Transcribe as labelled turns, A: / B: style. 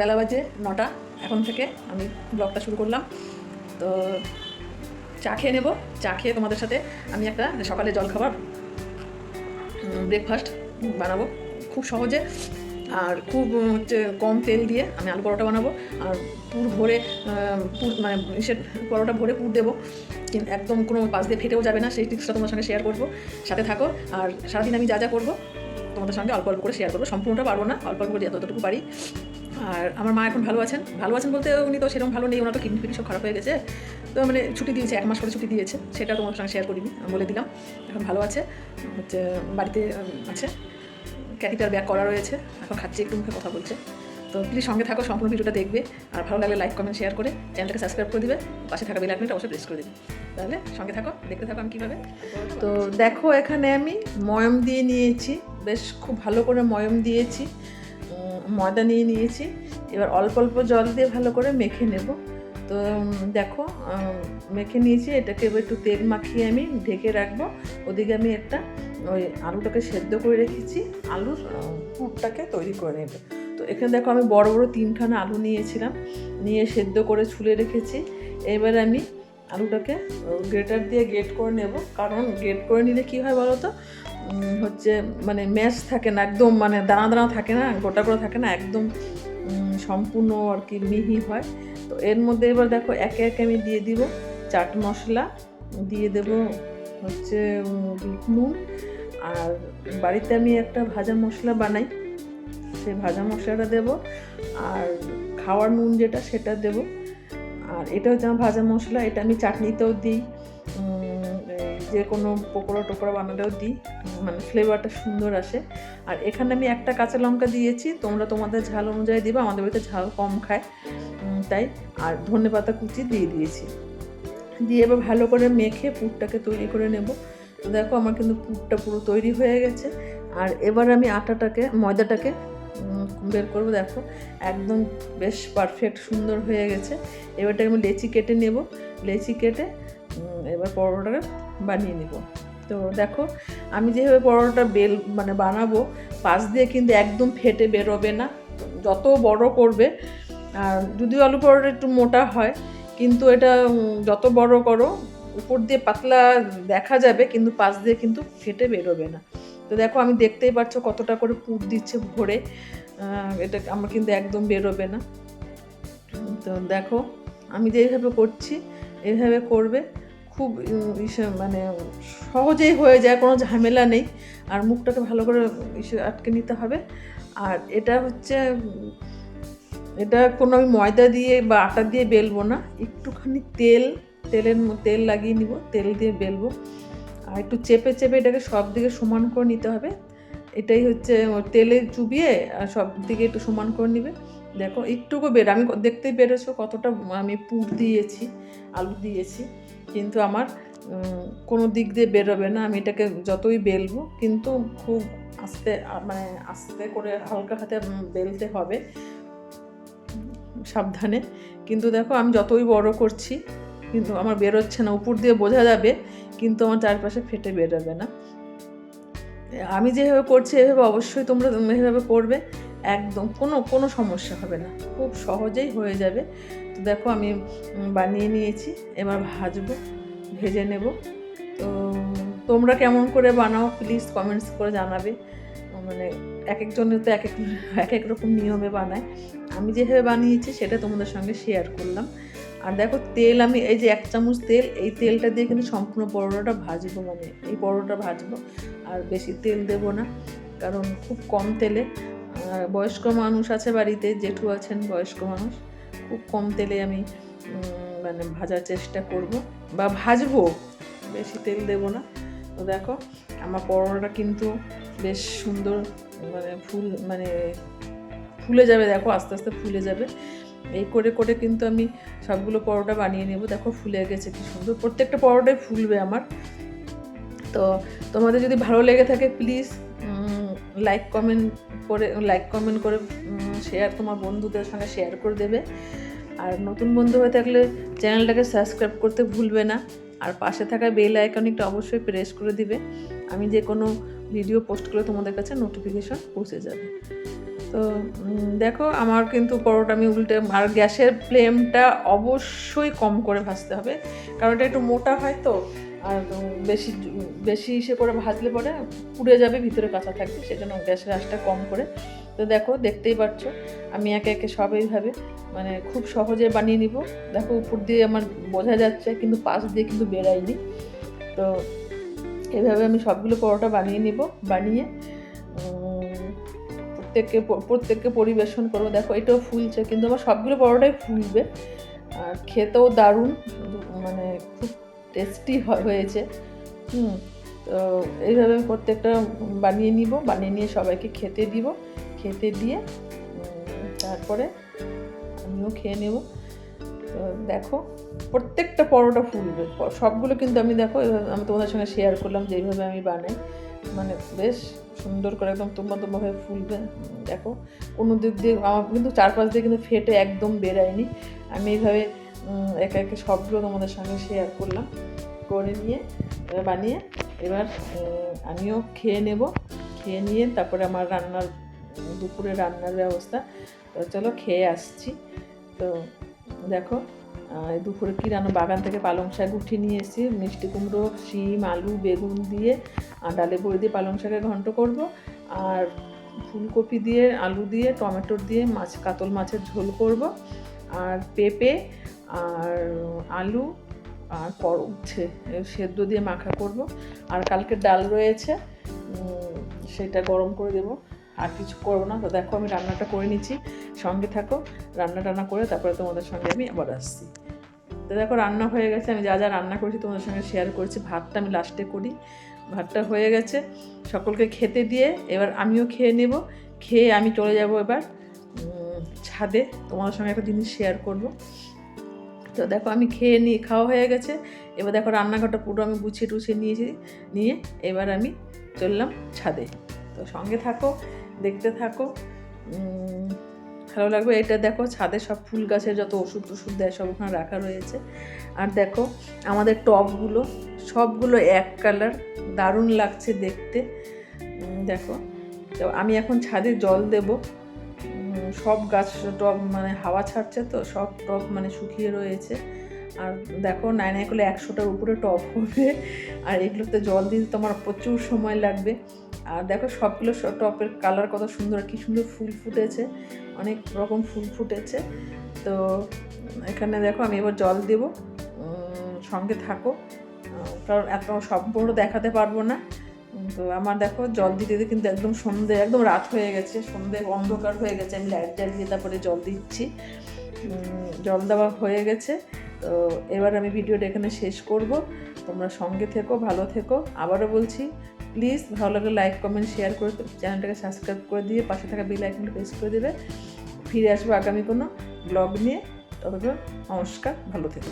A: বেলা বাজে নটা, এখন থেকে আমি ব্লগটা শুরু করলাম। তো চা খেয়ে নেব, চা খেয়ে তোমাদের সাথে আমি একটা সকালে জলখাবার ব্রেকফাস্ট বানাবো। খুব সহজে, আর খুব হচ্ছে কম তেল দিয়ে আমি আলু পরোটা বানাবো, আর পুর ভরে পুর মানে সে পরোটা ভরে পুর দেবো। একদম কোনো পাশ দিয়ে ফেটেও যাবে না, সেই টিপসটা তোমার সঙ্গে শেয়ার করব। সাথে থাকো, আর সারাদিন আমি যা যা করব, তোমাদের সঙ্গে অল্প অল্প করে শেয়ার করব। সম্পূর্ণটা পারব না, অল্প অল্প করে যতটুকু পারি। আর আমার মা এখন ভালো আছেন। ভালো আছেন বলতে উনি তো সেরকম ভালো নেই, ওনার তো কিডনি ফিডনি সব খারাপ হয়ে গেছে। তো মানে ছুটি দিয়েছে, এক মাস করে ছুটি দিয়েছে, সেটা তোমার সঙ্গে শেয়ার করিনি, আমি বলে দিলাম। এখন ভালো আছে, হচ্ছে বাড়িতে আছে। ক্যাথিটার ব্যাক করা রয়েছে, এখন খাচ্ছি, একটু মুখে কথা বলছে। তো প্লিজ সঙ্গে থাকো, সম্পূর্ণ ভিডিওটা দেখবে, আর ভালো লাগলে লাইক কমেন্ট শেয়ার করে চ্যানেলটাকে সাবস্ক্রাইব করে দিবে, পাশে থাকা বেল আইকনটা অবশ্যই প্রেস করে দিবে। তাহলে সঙ্গে থাকো, দেখতে থাকো আমি কীভাবে। তো দেখো এখানে আমি ময়ম দিয়ে নিয়েছি, বেশ খুব ভালো করে ময়ম দিয়েছি। ময়দা নিয়ে নিয়েছি। এবার অল্প অল্প জল দিয়ে ভালো করে মেখে নেব। তো দেখো মেখে নিয়েছি। এটাকে এবার একটু তেল মাখিয়ে আমি ঢেকে রাখব। ওদিকে আমি একটা, ওই আলুটাকে সেদ্ধ করে রেখেছি। আলুর পুরটাকে তৈরি করে নেব। তো এখানে দেখো, আমি বড় বড় তিনখানা আলু নিয়েছিলাম। নিয়ে সেদ্ধ করে ছুলে রেখেছি। এবার আমি আলুটাকে গ্রেটার দিয়ে গ্রেট করে নেব। কারণ গ্রেট করে নিলে কী হয় বলো তো হচ্ছে মানে ম্যাশ থাকে না, একদম মানে দানা দানা থাকে না, গোটা করে থাকে না, একদম সম্পূর্ণ আর কি মিহি হয়। তো এর মধ্যে এবার দেখো একে একে আমি দিয়ে দিব চাট মশলা, দিয়ে দেব হচ্ছে নুন, আর বাড়িতে আমি একটা ভাজা মশলা বানাই, সেই ভাজা মশলাটা দেব, আর খাওয়ার নুন যেটা সেটা দেব। আর এটা হচ্ছে আমার ভাজা মশলা, এটা আমি চাটনিতেও দিই। যে কোনো পকোড়া টোকরা বানালেও দিই মানে ফ্লেভারটা সুন্দর আসে। আর এখানে আমি একটা কাঁচা লঙ্কা দিয়েছি, তোমরা তোমাদের ঝাল অনুযায়ী দিবা, আমাদের বাড়িতে ঝাল কম খায়। তাই, আর ধনে পাতা কুচি দিয়ে দিয়েছি। দিয়ে এবার ভালো করে মেখে পুরটাকে তৈরি করে নেব। তো দেখো আমার কিন্তু পুরটা পুরো তৈরি হয়ে গেছে। আর এবার আমি আটাটাকে, ময়দাটাকে বের করব, দেখো। একদম বেশ পারফেক্ট সুন্দর হয়ে গেছে। এবারটাকে আমি লেচি কেটে নেব। লেচি কেটে এবার পরোটাটা বানিয়ে নেব। তো দেখো, আমি যেভাবে পরোটা বেল মানে বানাবো, পাশ দিয়ে কিন্তু একদম ফেটে বেরোবে না। যত বড় করবে, আর যদিও আলু পরোটা একটু মোটা হয়, কিন্তু এটা যত বড় করো, উপর দিয়ে পাতলা দেখা যাবে, কিন্তু পাশ দিয়ে কিন্তু ফেটে বেরোবে না। তো দেখো, আমি দেখতেই পাচ্ছ কতটা করে পুর দিচ্ছে ভরে এটা আমার কিন্তু একদম বেরোবে না। তো দেখো, আমি যেইভাবে করছি এইভাবে করবে খুব ইসে- মানে সহজেই হয়ে যায়, কোনো ঝামেলা নেই। আর মুখটাকে ভালো করে ইসে, আটকে নিতে হবে। আর এটা হচ্ছে, এটা কোনো আমি ময়দা দিয়ে বা আটা দিয়ে বেলবো না। একটুখানি তেল, তেলের তেল লাগিয়ে নিব, তেল দিয়ে বেলবো। আর একটু চেপে চেপে এটাকে সব দিকে সমান করে নিতে হবে। এটাই হচ্ছে তেলে চুবিয়ে, আর সব দিকে একটু সমান করে নিবে। দেখো, একটুকু বের, আমি দেখতেই বেরোছো কতটা, আমি পুর দিয়েছি, আলু দিয়েছি। কিন্তু আমার কোনো দিক দিয়ে বেরোবে না, আমি এটাকে যতই বেলবো, কিন্তু খুব আস্তে মানে আস্তে করে হালকা হাতে বেলতে হবে, সাবধানে। কিন্তু দেখো, আমি যতই বড় করছি, কিন্তু আমার বেরোচ্ছে না, উপর দিয়ে বোঝা যাবে, কিন্তু আমার চারপাশে ফেটে বেরোবে না। আমি যেভাবে করছি, এভাবে অবশ্যই তোমরা এভাবে করবে, একদম কোনো কোনো সমস্যা হবে না, খুব সহজেই হয়ে যাবে। তো দেখো আমি বানিয়ে নিয়েছি, এবার ভাজবো, ভেজে নেব। তো তোমরা কেমন করে বানাও প্লিজ কমেন্টস করে জানাবে। মানে এক একজনের তো এক এক এক এক রকম নিয়মে বানায়। আমি যেভাবে বানিয়েছি সেটা তোমাদের সঙ্গে শেয়ার করলাম। আর দেখো তেল, আমি এই যে এক চামচ তেল, এই তেলটা দিয়ে কিন্তু সম্পূর্ণ পরোটাটা ভাজবো মানে এই পরোটা ভাজবো। আর বেশি তেল দেবো না, কারণ খুব কম তেলে। আর বয়স্ক মানুষ আছে বাড়িতে, জেঠু আছেন বয়স্ক মানুষ। খুব কম তেলে আমি মানে ভাজার চেষ্টা করব। বা ভাজবো, বেশি তেল দেবো না। তো দেখো, আমার পরোটাটা কিন্তু বেশ সুন্দর মানে ফুল মানে ফুলে যাবে, দেখো, আস্তে আস্তে ফুলে যাবে। এই করে করে কিন্তু আমি সবগুলো পরোটা বানিয়ে নেব। দেখো, ফুলে গেছে, কি সুন্দর। প্রত্যেকটা পরোটাই ফুলবে আমার। তো তোমাদের যদি ভালো লেগে থাকে প্লিজ লাইক কমেন্ট করে লাইক কমেন্ট করে শেয়ার তোমার বন্ধুদের সঙ্গে শেয়ার করে দেবে। আর নতুন বন্ধু হয়ে থাকলে চ্যানেলটাকে সাবস্ক্রাইব করতে ভুলবে না। আর পাশে থাকা বেল আইকনিকটা অবশ্যই প্রেস করে দিবে। আমি যে কোনো ভিডিও পোস্ট করলে তোমাদের কাছে নোটিফিকেশন পৌঁছে যাবে। তো দেখো আমার কিন্তু পরোটা আমি উল্টে, আর গ্যাসের ফ্লেমটা অবশ্যই কম করে ভাজতে হবে। কারণ এটা একটু মোটা হয় তো, আর বেশি বেশি ইসে করে ভাজলে পরে পুড়ে যাবে, ভিতরে কাঁচা থাকবে, সেজন্য গ্যাসের আঁচটা কম করে। তো দেখো, দেখতেই পাচ্ছ আমি একে একে সব এইভাবে মানে খুব সহজে বানিয়ে নিব। দেখো, উপর দিয়ে আমার বোঝা যাচ্ছে, কিন্তু পাশ দিয়ে কিন্তু বেরাইনি তো, এভাবে আমি সবগুলো পরোটা বানিয়ে নিব, বানিয়ে প্রত্যেককে প্রত্যেককে পরিবেশন করব দেখো এটাও ফুলছে, কিন্তু আমার সবগুলো পরোটাই ফুলবে। আর খেতেও দারুণ মানে খুব টেস্টি হয়েছে। হুম, তো এইভাবে আমি প্রত্যেকটা বানিয়ে নিব, বানিয়ে নিয়ে সবাইকে খেতে দিব। খেতে দিয়ে তারপরে আমিও খেয়ে নেব। তো দেখো, প্রত্যেকটা পরোটা ফুলবে। সবগুলো কিন্তু আমি দেখো আমি তোমাদের সঙ্গে শেয়ার করলাম যে এইভাবে আমি বানাই। মানে বেশ সুন্দর করে একদম তোমা তোমা হয়ে ফুলবে। দেখো কোনো দিক দিয়ে আমার কিন্তু চারপাশ দিয়ে কিন্তু ফেটে একদম বেরায়নি। আমি এইভাবে একে একে সবগুলো তোমাদের সঙ্গে শেয়ার করলাম, করে নিয়ে বানিয়ে, এবার আমিও খেয়ে নেব। খেয়ে নিয়ে তারপরে আমার রান্নার, দুপুরে রান্নার ব্যবস্থা। তো চলো খেয়ে আসছি। তো দেখো দুপুরে কি রান্না বাগান থেকে পালং শাক উঠিয়ে নিয়ে এসেছি। মিষ্টি কুমড়ো, শিম, আলু, বেগুন দিয়ে ডালে বড়ি দিয়ে পালং শাকের ঘন্ট করব। আর ফুলকপি দিয়ে, আলু দিয়ে, টমেটো দিয়ে মাছ, কাতল মাছের ঝোল করব। আর পেঁপে, আর আলু, আর পর উচ্ছে সেদ্ধ দিয়ে মাখা করব। আর কালকে ডাল রয়েছে সেটা গরম করে দেবো। আর কিছু করব না। তো দেখো আমি রান্নাটা করে নিচ্ছি। সঙ্গে থাকো, রান্না টান্না করে তারপরে তোমাদের সঙ্গে আমি আবার আসছি। তো দেখো, রান্না হয়ে গেছে। আমি যা যা রান্না করেছি তোমাদের সঙ্গে শেয়ার করছি। ভাতটা আমি লাস্টে করি। ভাতটা হয়ে গেছে। সকলকে খেতে দিয়ে এবার আমিও খেয়ে নেব। খেয়ে আমি চলে যাব এবার ছাদে। তোমাদের সঙ্গে একটা জিনিস শেয়ার করব। তো দেখো, আমি খেয়ে নিয়ে খাওয়া হয়ে গেছে। এবার দেখো, রান্নাঘরটা পুরো আমি গুছিয়ে টুছিয়ে নিয়েছি, নিয়ে এবার আমি চললাম ছাদে। তো সঙ্গে থাকো, দেখতে থাকো। ভালো লাগবে। এটা দেখো, ছাদে সব ফুল গাছের যত ওষুধ টষুধ দেয়, সব ওখানে রাখা রয়েছে। আর দেখো, আমাদের টবগুলো সবগুলো এক কালার, দারুণ লাগছে দেখতে। দেখো, তো আমি এখন ছাদে জল দেব। সব গাছ টব মানে হাওয়া ছাড়ছে তো, সব টব মানে শুকিয়ে রয়েছে। আর দেখো নাই নাই করলে একশোটার উপরে টব হবে। আর এগুলোতে জল দিতে তোমার প্রচুর সময় লাগবে। আর দেখো সবগুলো টপের কালার কত সুন্দর, কি সুন্দর ফুল ফুটেছে, অনেক রকম ফুল ফুটেছে। তো এখানে দেখো আমি এবার জল দেব সঙ্গে থাকো। কারণ এত সম্পূর্ণ দেখাতে পারব না। তো আমার দেখো জল দিতে দিতে কিন্তু একদম সন্ধে, একদম রাত হয়ে গেছে, সন্ধে অন্ধকার হয়ে গেছে। আমি লাইট জ্বালিয়ে তারপরে জল দিচ্ছি। জল দেওয়া হয়ে গেছে। তো এবার আমি ভিডিওটা এখানে শেষ করব। তোমরা সঙ্গে থেকো, ভালো থেকো। আবারও বলছি প্লিজ ভালো লাগলে লাইক, কমেন্ট, শেয়ার করে চ্যানেলটাকে সাবস্ক্রাইব করে দিয়ে পাশে থাকা বেল আইকনটা প্রেস করে দেবে। ফিরে আসব আগামী কোনো ব্লগ নিয়ে। ততক্ষণ নমস্কার, ভালো থেকো।